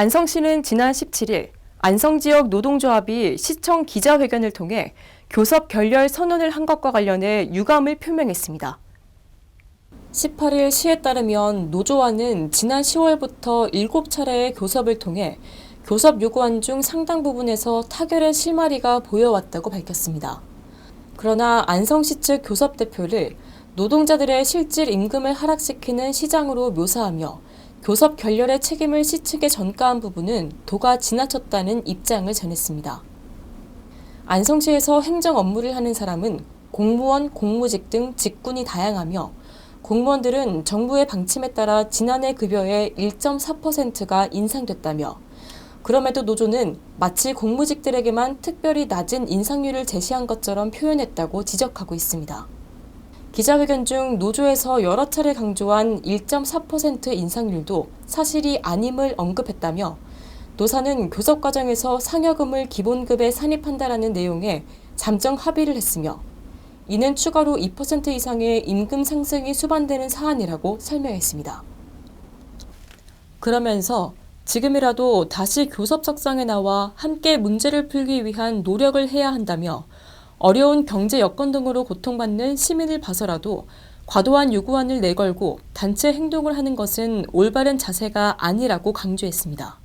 안성시는 지난 17일 안성 지역 노동조합이 시청 기자회견을 통해 교섭 결렬 선언을 한 것과 관련해 유감을 표명했습니다. 18일 시에 따르면 노조와는 지난 10월부터 7차례의 교섭을 통해 교섭 요구안 중 상당 부분에서 타결의 실마리가 보여왔다고 밝혔습니다. 그러나 안성시 측 교섭 대표를 노동자들의 실질 임금을 하락시키는 시장으로 묘사하며 교섭 결렬의 책임을 시 측에 전가한 부분은 도가 지나쳤다는 입장을 전했습니다. 안성시에서 행정 업무를 하는 사람은 공무원, 공무직 등 직군이 다양하며 공무원들은 정부의 방침에 따라 지난해 급여의 1.4%가 인상됐다며 그럼에도 노조는 마치 공무직들에게만 특별히 낮은 인상률을 제시한 것처럼 표현했다고 지적하고 있습니다. 기자회견 중 노조에서 여러 차례 강조한 1.4% 인상률도 사실이 아님을 언급했다며 노사는 교섭 과정에서 상여금을 기본급에 산입한다라는 내용의 잠정 합의를 했으며 이는 추가로 2% 이상의 임금 상승이 수반되는 사안이라고 설명했습니다. 그러면서 지금이라도 다시 교섭 석상에 나와 함께 문제를 풀기 위한 노력을 해야 한다며 어려운 경제 여건 등으로 고통받는 시민을 봐서라도 과도한 요구안을 내걸고 단체 행동을 하는 것은 올바른 자세가 아니라고 강조했습니다.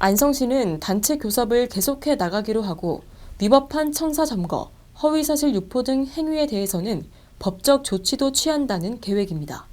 안성 시는 단체 교섭을 계속해 나가기로 하고 위법한 청사 점거, 허위사실 유포 등 행위에 대해서는 법적 조치도 취한다는 계획입니다.